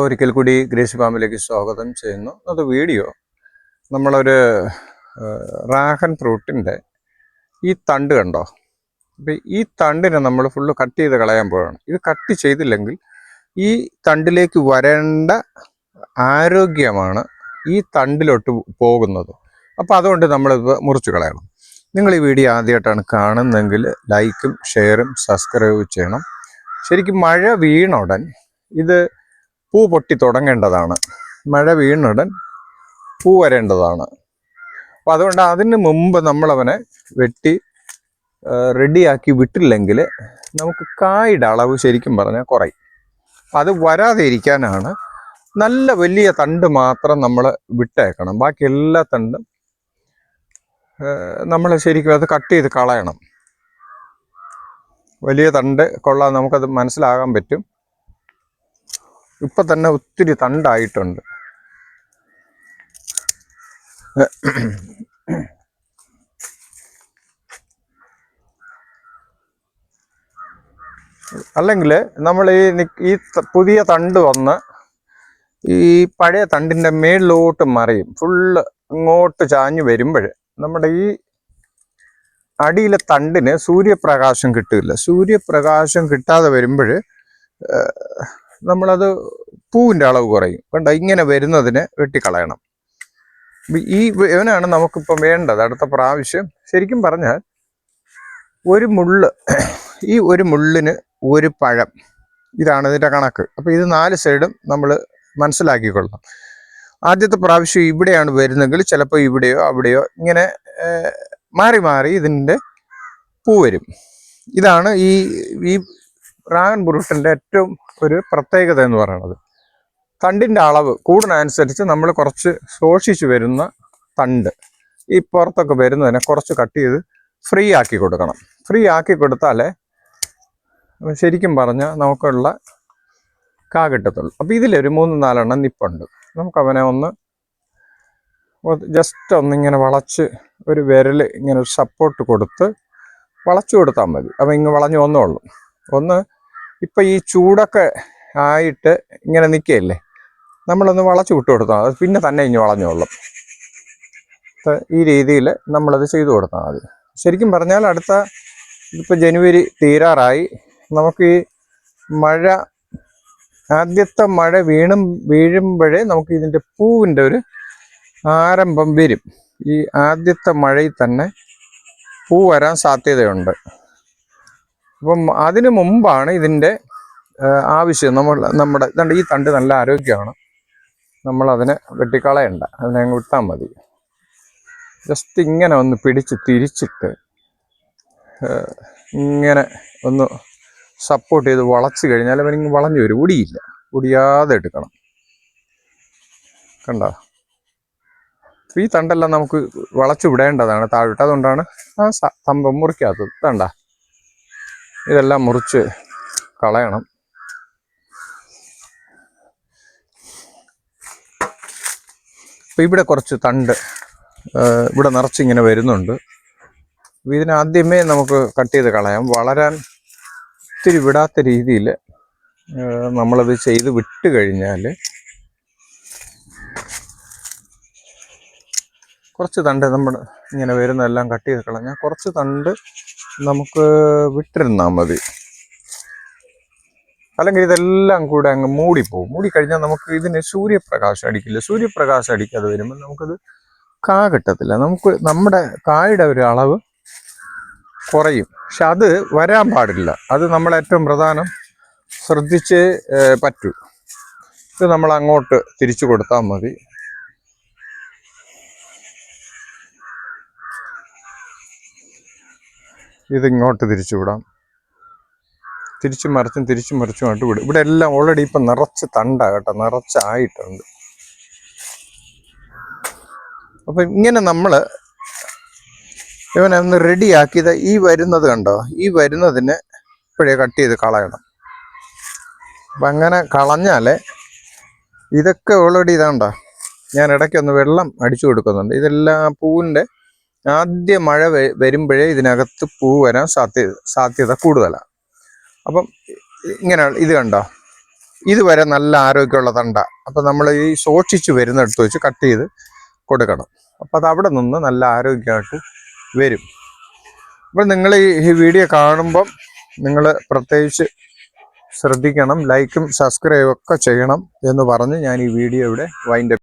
ഒരിക്കൽ കൂടി ഗ്രേസി ഫാമിലേക്ക് സ്വാഗതം ചെയ്യുന്നു. അത് വീഡിയോ. നമ്മളൊരു റാഹൻ ഫ്രൂട്ടിന്റെ ഈ തണ്ട് കണ്ടോ? അപ്പം ഈ തണ്ടിനെ നമ്മൾ ഫുള്ള് കട്ട് ചെയ്ത് കളയാൻ പോവാണ്. ഇത് കട്ട് ചെയ്തില്ലെങ്കിൽ ഈ തണ്ടിലേക്ക് വരേണ്ട ആരോഗ്യമാണ് ഈ തണ്ടിലോട്ട് പോകുന്നത്. അപ്പോൾ അതുകൊണ്ട് നമ്മളിത് മുറിച്ച് കളയണം. നിങ്ങൾ ഈ വീഡിയോ ആദ്യമായിട്ടാണ് കാണുന്നതെങ്കിൽ ലൈക്കും ഷെയറും സബ്സ്ക്രൈബ് ചെയ്യണം. ശരിക്കും മഴ വീണ ഉടൻ ഇത് പൂ പൊട്ടി തുടങ്ങേണ്ടതാണ്. മഴ വീണുടൻ പൂ വരേണ്ടതാണ്. അപ്പോൾ അതുകൊണ്ട് അതിന് മുമ്പ് നമ്മളവനെ വെട്ടി റെഡിയാക്കി വിട്ടില്ലെങ്കിൽ നമുക്ക് കായുടെ അളവ് ശരിക്കും പറഞ്ഞാൽ കുറയും. അത് വരാതെ ഇരിക്കാനാണ് നല്ല വലിയ തണ്ട് മാത്രം നമ്മൾ വിട്ടേക്കണം. ബാക്കി എല്ലാ തണ്ടും നമ്മൾ ശരിക്കും അത് കട്ട് ചെയ്ത് കളയണം. വലിയ തണ്ട് കൊള്ളാൻ നമുക്കത് മനസ്സിലാകാൻ പറ്റും. ഇപ്പൊ തന്നെ ഒത്തിരി തണ്ടായിട്ടുണ്ട്. അല്ലെങ്കിൽ നമ്മൾ ഈ ഈ പുതിയ തണ്ട് വന്ന് ഈ പഴയ തണ്ടിന്റെ മേളിലോട്ട് മറിയും. ഫുള്ള് ഇങ്ങോട്ട് ചാഞ്ഞു വരുമ്പോൾ നമ്മുടെ ഈ അടിയിലെ തണ്ടിന് സൂര്യപ്രകാശം കിട്ടില്ല. സൂര്യപ്രകാശം കിട്ടാതെ വരുമ്പോൾ നമ്മളത് പൂവിന്റെ അളവ് കുറയും. കണ്ട? ഇങ്ങനെ വരുന്നതിന് വെട്ടിക്കളയണം. ഈ ഇവനാണ് നമുക്കിപ്പം വേണ്ടത്. അടുത്ത പ്രാവശ്യം ശരിക്കും പറഞ്ഞാൽ ഒരു മുള്ള് ഈ ഒരു മുള്ളിന് ഒരു പഴം. ഇതാണ് ഇതിന്റെ കണക്ക്. അപ്പോൾ ഇത് നാല് സൈഡും നമ്മൾ മനസ്സിലാക്കിക്കൊള്ളണം. ആദ്യത്തെ പ്രാവശ്യം ഇവിടെയാണ് വരുന്നെങ്കിൽ ചിലപ്പോൾ ഇവിടെയോ അവിടെയോ ഇങ്ങനെ മാറി മാറി ഇതിന്റെ പൂ വരും. ഇതാണ് ഈ ഈ ഡ്രാഗൺ ഫ്രൂട്ടിന്റെ ഏറ്റവും ഒരു പ്രത്യേകത എന്ന് പറയുന്നത്. തണ്ടിന്റെ അളവ് കൂടുന്നതനുസരിച്ച് നമ്മൾ കുറച്ച് ശോഷിച്ച് വരുന്ന തണ്ട് ഈ പുറത്തൊക്കെ വരുന്നതിനെ കുറച്ച് കട്ട് ചെയ്ത് ഫ്രീ ആക്കി കൊടുക്കണം. ഫ്രീ ആക്കി കൊടുത്താലേ ശരിക്കും പറഞ്ഞാൽ നമുക്കുള്ള കാ കിട്ടത്തുള്ളൂ. അപ്പോൾ ഇതിലൊരു മൂന്ന് നാലെണ്ണം നിപ്പുണ്ട്. നമുക്കവനെ ഒന്ന് ജസ്റ്റ് ഒന്നിങ്ങനെ വളച്ച് ഒരു വിരൽ ഇങ്ങനെ ഒരു സപ്പോർട്ട് കൊടുത്ത് വളച്ചു കൊടുത്താൽ മതി. അപ്പം ഇങ്ങ് വളഞ്ഞു വന്നോളൂ. ഒന്ന് ഇപ്പം ഈ ചൂടൊക്കെ ആയിട്ട് ഇങ്ങനെ നിൽക്കുകയല്ലേ നമ്മളൊന്ന് വളച്ചു വിട്ടു കൊടുത്താൽ മതി. പിന്നെ തന്നെ ഇനി വളഞ്ഞോളും ഈ രീതിയിൽ നമ്മളത് ചെയ്തു കൊടുത്താൽ മതി. ശരിക്കും പറഞ്ഞാൽ അടുത്ത ഇതിപ്പോൾ ജനുവരി തീരാറായി. നമുക്ക് ഈ മഴ ആദ്യത്തെ മഴ വീണും വീഴുമ്പോഴേ നമുക്ക് ഇതിന്റെ പൂവിന്റെ ഒരു ആരംഭം വരും. ഈ ആദ്യത്തെ മഴയിൽ തന്നെ പൂ വരാൻ സാധ്യതയുണ്ട്. അപ്പം അതിനു മുമ്പാണ് ഇതിന്റെ ആവശ്യം. നമ്മൾ നമ്മുടെ ഇതുണ്ട് ഈ തണ്ട് നല്ല ആരോഗ്യമാണ്. നമ്മളതിനെ വെട്ടിക്കളയണ്ട. അതിനെ അങ്ങ് വിട്ടാൽ മതി. ജസ്റ്റ് ഇങ്ങനെ ഒന്ന് പിടിച്ച് തിരിച്ചിട്ട് ഇങ്ങനെ ഒന്ന് സപ്പോർട്ട് ചെയ്ത് വളച്ച് കഴിഞ്ഞാൽ അവനിങ്ങ് വളഞ്ഞു വരും. ഒടിയില്ല. ഒടിയാതെ എടുക്കണം. കണ്ടോ? ഈ തണ്ടെല്ലാം നമുക്ക് വളച്ചു വിടേണ്ടതാണ്. താഴോട്ട്. അതുകൊണ്ടാണ് ആ തമ്പം മുറിക്കാത്തത്. തണ്ട ഇതെല്ലാം മുറിച്ച് കളയണം. അപ്പോൾ ഇവിടെ കുറച്ച് തണ്ട് ഇവിടെ നിറച്ചിങ്ങനെ വരുന്നുണ്ട്. ഇതിനാദ്യമേ നമുക്ക് കട്ട് ചെയ്ത് കളയാം. വളരാൻ ഒത്തിരി വിടാത്ത രീതിയിൽ നമ്മളത് ചെയ്ത് വിട്ട് കഴിഞ്ഞാൽ കുറച്ച് തണ്ട് നമ്മൾ ഇങ്ങനെ വരുന്നതെല്ലാം കട്ട് ചെയ്ത് കളഞ്ഞാൽ കുറച്ച് തണ്ട് നമുക്ക് വിട്ടിരുന്നാൽ മതി. അല്ലെങ്കിൽ ഇതെല്ലാം കൂടെ അങ്ങ് മൂടിപ്പോവും. മൂടിക്കഴിഞ്ഞാൽ നമുക്ക് ഇതിന് സൂര്യപ്രകാശം അടിക്കില്ല. സൂര്യപ്രകാശം അടിക്കാതെ വരുമ്പോൾ നമുക്കത് കാ കിട്ടത്തില്ല. നമുക്ക് നമ്മുടെ കായുടെ ഒരു അളവ് കുറയും. പക്ഷെ അത് വരാൻ പാടില്ല. അത് നമ്മൾ ഏറ്റവും പ്രധാനം ശ്രദ്ധിച്ച് പറ്റൂ. ഇത് നമ്മൾ അങ്ങോട്ട് തിരിച്ചു കൊടുത്താൽ മതി. ഇതിങ്ങോട്ട് തിരിച്ചു വിടാം തിരിച്ചു മറിച്ചും തിരിച്ചു മറിച്ചുമായിട്ട് വിടും. ഇവിടെ എല്ലാം ഓൾറെഡി ഇപ്പം നിറച്ച് തണ്ട കേട്ടോ. നിറച്ചായിട്ടുണ്ട്. അപ്പം ഇങ്ങനെ നമ്മൾ ഇവനെ ഒന്ന് റെഡിയാക്കിയത് ഈ വരുന്നത് കണ്ടോ? ഈ വരുന്നതിന് ഇപ്പോഴേ കട്ട് ചെയ്ത് കളയണം. അപ്പം അങ്ങനെ കളഞ്ഞാലേ ഇതൊക്കെ ഓൾറെഡി ഇതാണ്ടോ? ഞാൻ ഇടയ്ക്ക് ഒന്ന് വെള്ളം അടിച്ചു കൊടുക്കുന്നുണ്ട്. ഇതെല്ലാം പൂവിന്റെ ആദ്യ മഴ വരുമ്പോഴേ ഇതിനകത്ത് പൂ വരാൻ സാധ്യത സാധ്യത കൂടുതലാണ് അപ്പം ഇങ്ങനെ ഇത് കണ്ടോ? ഇതുവരെ നല്ല ആരോഗ്യമുള്ള തണ്ട. അപ്പം നമ്മൾ ഈ സൂക്ഷിച്ച് വരുന്നിടത്ത് വെച്ച് കട്ട് ചെയ്ത് കൊടുക്കണം. അപ്പം അത് അവിടെ നിന്ന് നല്ല ആരോഗ്യമായിട്ട് വരും. അപ്പം നിങ്ങൾ ഈ വീഡിയോ കാണുമ്പം നിങ്ങൾ പ്രത്യേകിച്ച് ശ്രദ്ധിക്കണം. ലൈക്കും സബ്സ്ക്രൈബും ഒക്കെ ചെയ്യണം എന്ന് പറഞ്ഞ് ഞാൻ ഈ വീഡിയോ ഇവിടെ വൈൻഡ്